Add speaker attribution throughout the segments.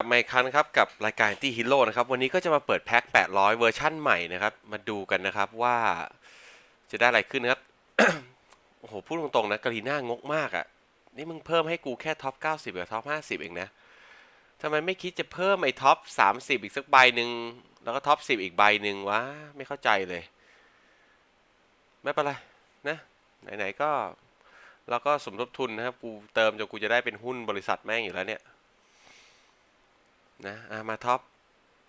Speaker 1: กลับมาอีกครั้งนะครับกับรายการที่ฮีโร่นะครับวันนี้ก็จะมาเปิดแพ็ค 800 เวอร์ชั่นใหม่นะครับ มาดูกันนะครับว่าจะได้อะไรขึ้นนะครับ โอ้โห พูดตรงๆนะกาลีน่างกมากอะ่ะ นี่มึงเพิ่มให้กูแค่ท็อป 90กับท็อป 50 เองนะทำไมไม่คิดจะเพิ่มไอ้ท็อป 30 อีกสักใบหนึ่งแล้วก็ท็อป 10 อีกใบหนึ่งวะ ไม่เข้าใจเลย ไม่เป็นไรนะ ไหนๆก็เราก็สมทบทุนนะครับ กูเติมจนกูจะได้เป็นหุ้นบริษัทแม่งอยู่แล้วเนี่ย นะมาท็อป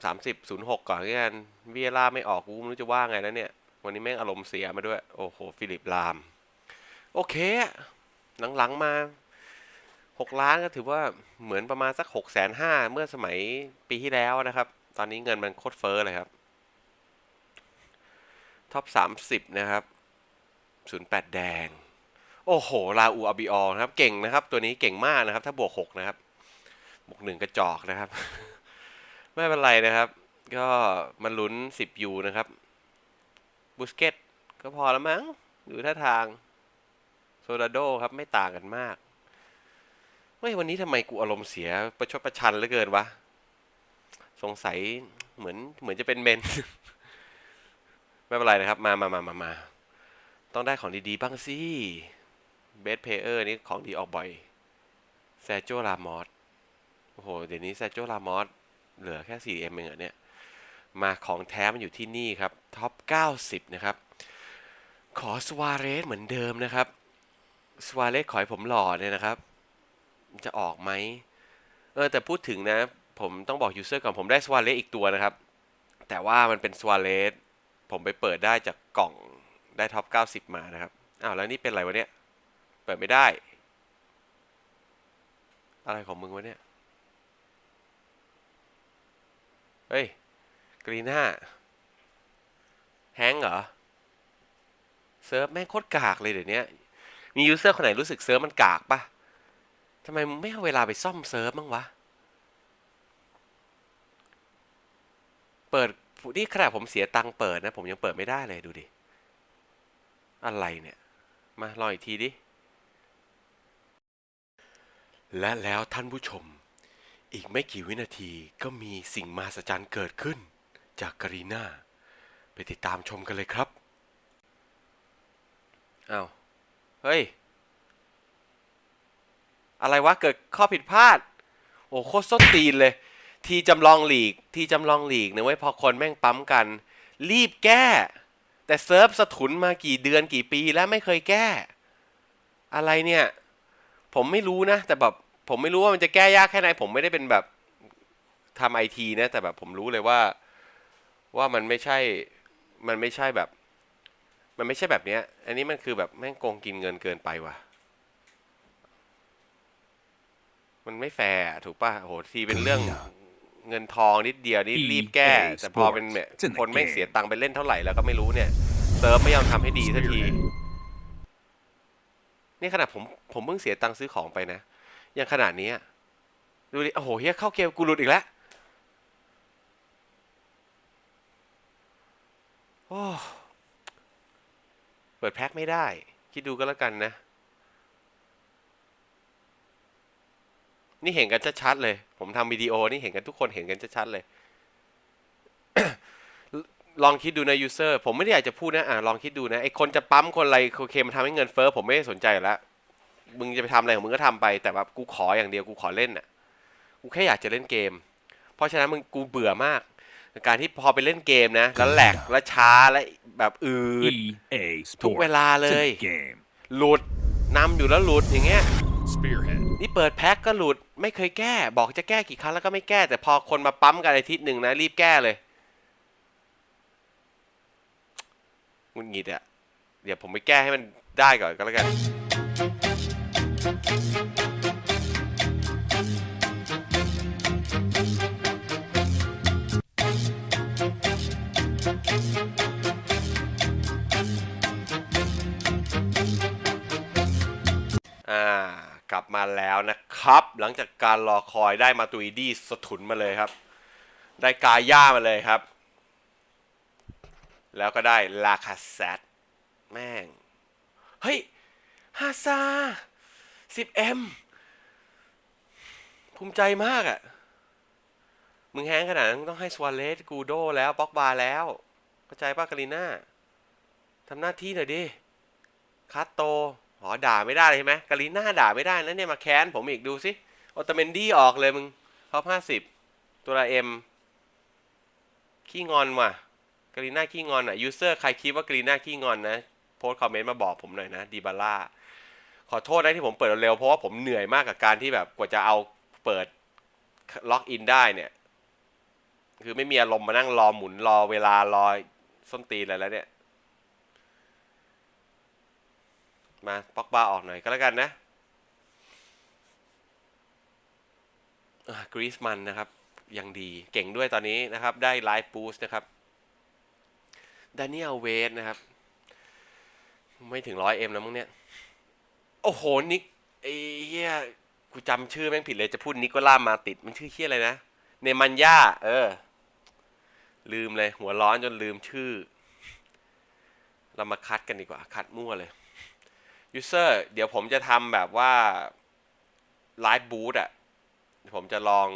Speaker 1: สามสิบศูนย์หกก่อนกันเวียร่าไม่ออกกูไม่รู้จะว่าไงแล้วเนี่ย วันนี้แม่งอารมณ์เสียมาด้วย โอ้โห ฟิลิปลาม โอเค หลังๆมาหกล้านก็ถือว่าเหมือนประมาณสักหกแสนห้าเมื่อสมัยปีที่แล้วนะครับ ตอนนี้เงินมันโคตรเฟ้อเลยครับท็อปสามสิบนะครับศูนย์แปดแดง โอ้โหลาอูอาบิออนะครับ เก่งนะครับ ตัวนี้เก่งมากนะครับ ถ้าบวกหกนะครับ บวกหนึ่งกระจอกนะครับ ไม่เป็นไรนะครับ ก็มันลุ้นสิบยูนะครับ บุสเกตก็พอแล้วมั้งดูท่าทาง โซดาโดครับไม่ต่างกันมากไม่วันนี้ทำไมกูอารมณ์เสียประชดประชันเหลือเกินวะ สงสัยเหมือนเหมือนจะเป็นเมน ไม่เป็นไรนะครับ มามามามามาต้องได้ของดีๆ บ้างสิ เบสเพเยอร์นี่ของดีออกบ่อย แซโจลามอส อ้โห เดี๋ยวนี้แซาโจลามอสเหลือแค่ 4M เองเหรอเนี่ย มาของแท้มันอยู่ที่นี่ครับ ท็อป 90 นะครับ ขอสวาเรสเหมือนเดิมนะครับ สวาเรสขอให้ผมหล่อเนี่ยนะครับ จะออกไหม เออ แต่พูดถึงนะ ผมต้องบอกยูเซอร์ก่อน ผมได้สวาเรสอีกตัวนะครับ แต่ว่ามันเป็นสวาเรสผมไปเปิดได้จากกล่องได้ท็อป 90 มานะครับ อ้าว แล้วนี่เป็นอะไรวะเนี่ย เปิดไม่ได้ อะไรของมึงวะเนี่ย เฮ้ย กรีน่า แฮงเหรอ เซิร์ฟแม่งโคตรกากเลยเดี๋ยวนี้มียูเซอร์คนไหนรู้สึกเซิร์ฟมันกากปะทำไมมึงไม่เอาเวลาไปซ่อมเซิร์ฟบ้างวะ เปิด นี่ขนาดผมเสียตังค์เปิดนะ ผมยังเปิดไม่ได้เลยดูดิ อะไรเนี่ย มาลองอีกทีดิ และแล้วท่านผู้ชม อีกไม่กี่วินาทีก็มีสิ่งมหัศจรรย์เกิดขึ้น จากการีนาไปติดตามชมกันเลยครับอ้าวเฮ้ย อะไรวะ เกิดข้อผิดพลาด โอ้โคตรส้นตีนเลย ทีจำลองหลีก ทีจำลองหลีกเนี่ยไว้พอคนแม่งปั๊มกัน รีบแก้ แต่เซิร์ฟสะทุนมากี่เดือนกี่ปีแล้วไม่เคยแก้ อะไรเนี่ย ผมไม่รู้นะ แต่แบบ ผมไม่รู้ว่ามันจะแก้ยากแค่ไหน ผมไม่ได้เป็นแบบทำไอทีนะ แต่แบบผมรู้เลยว่าว่ามันไม่ใช่ มันไม่ใช่แบบ มันไม่ใช่แบบเนี้ย อันนี้มันคือแบบแม่งโกงกินเงินเกินไปว่ะ มันไม่แฟร์อะถูกป่ะโหทีเป็นเรื่องเงินทองนิดเดียวนี่รีบแก้ แต่พอเป็นแบบคนแม่งเสียตังค์ไปเล่นเท่าไหร่แล้วก็ไม่รู้เนี่ยเซิร์ฟไม่ยอมทำให้ดีสักที นี่ขนาดผมผมเพิ่งเสียตังค์ซื้อของไปนะ ยังขนาดนี้ดูดิ โอ้โหเฮียเข้าเกมกูหลุดอีกแล้ว โอ้เปิดแพ็คไม่ได้ คิดดูก็แล้วกันนะ นี่เห็นกันชัดๆเลย ผมทำวิดีโอนี่เห็นกันทุกคนเห็นกันชัดๆเลย ลองคิดดูนะยูเซอร์ ผมไม่ได้อยากจะพูดนะ อะลองคิดดูนะ ไอคนจะปั๊มคนอะไรโอเคมันทำให้เงินเฟ้อผมไม่ได้สนใจแล้ว มึงจะไปทำอะไรของมึงก็ทำไป แต่แบบกูขออย่างเดียวกูขอเล่นน่ะ กูแค่อยากจะเล่นเกม เพราะฉะนั้นมึงกูเบื่อมาก การที่พอไปเล่นเกมนะ แล้วแหลกแล้วช้าและแบบอืด
Speaker 2: EA
Speaker 1: ทุก
Speaker 2: Sports.
Speaker 1: เวลาเลย
Speaker 2: It's a game.
Speaker 1: หลุดนำอยู่แล้วหลุดอย่างเงี้ย
Speaker 2: Spearhead.
Speaker 1: นี่เปิดแพ็คก็หลุดไม่เคยแก้ บอกจะแก้กี่ครั้งแล้วก็ไม่แก้ แต่พอคนมาปั๊มกันอาทิตย์หนึ่งนะรีบแก้เลยหงุดหงิดอะเดี๋ยวผมไปแก้ให้มันได้ก่อนก็แล้วกัน อ่ากลับมาแล้วนะครับ หลังจากการรอคอยได้มาตุยดี้สถุนมาเลยครับ ได้กาย่ามาเลยครับ แล้วก็ได้ลาคาเซตแม่ง เฮ้ยฮาซา 10M ภูมิใจมากอะ่ะ มึงแฮงขนาดนั้นต้องให้สวาเลสกูโดแล้วบ็อกบาแล้วเข้าใจป่ะกาลิน่าทำหน้าที่หน่อยดิคาโต อ๋อด่าไม่ได้เลยใช่ไหมกาลิน่าด่าไม่ได้นะเนี่ยมาแค้นผมอีกดูสิโอตาเมนดี้ออกเลยมึงท็อปห้าสิบตัวละเอ็มขี้งอนว่ะกาลิน่าขี้งอนอะยูเซอร์ใครคิดว่ากาลิน่าขี้งอนนะโพสคอมเมนต์มาบอกผมหน่อยนะดีบาร่าขอโทษนะที่ผมเปิดเร็วเพราะว่าผมเหนื่อยมากกับการที่แบบกว่าจะเอาเปิดล็อกอินได้เนี่ย คือไม่มีอารมณ์มานั่งรอหมุนรอเวลารอส้นตีนอะไรแล้วเนี่ย มาป็อกบาออกหน่อยก็แล้วกันนะกรีซมันนะครับยังดีเก่งด้วยตอนนี้นะครับ ได้ไลฟ์บูสต์นะครับดานิเอลเวสนะครับ ไม่ถึงร้อยเอ็มแล้วมั้งเนี่ย โอ้โห นิกไอ้เหี้ยกูจำชื่อแม่งผิดเลยจะพูดนิโคล่ามาติด มันชื่อเหี้ยอะไรนะ เนมันย่า เออ ลืมเลย หัวร้อนจนลืมชื่อ เรามาคัดกันดีกว่า คัดมั่วเลย ยูเซอร์เดี๋ยวผมจะทำแบบว่าไลฟ์บูธอะผมจะลอง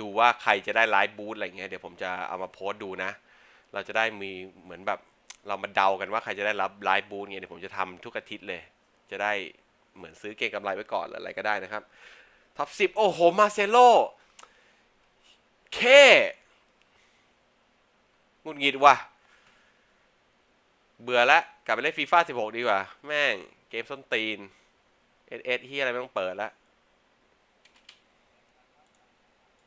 Speaker 1: ดูว่าใครจะได้ไลฟ์บูธอะไรเงี้ยเดี๋ยวผมจะเอามาโพสต์ดูนะ เราจะได้มีเหมือนแบบเรามาเดากันว่าใครจะได้รับไลฟ์บูธเงี้ยเดี๋ยวผมจะทำทุกอาทิตย์เลย จะได้เหมือนซื้อเก่งกำไรไว้ก่อนหรืออะไรก็ได้นะครับท็อปสิบโอ้โห มาเซโลเคงุดหงิดว่ะ เบื่อและกลับไปเล่นฟีฟ่า16ดีกว่า แม่ง เกมส้นตีนเอสเอสที่อะไรไม่ต้องเปิดละ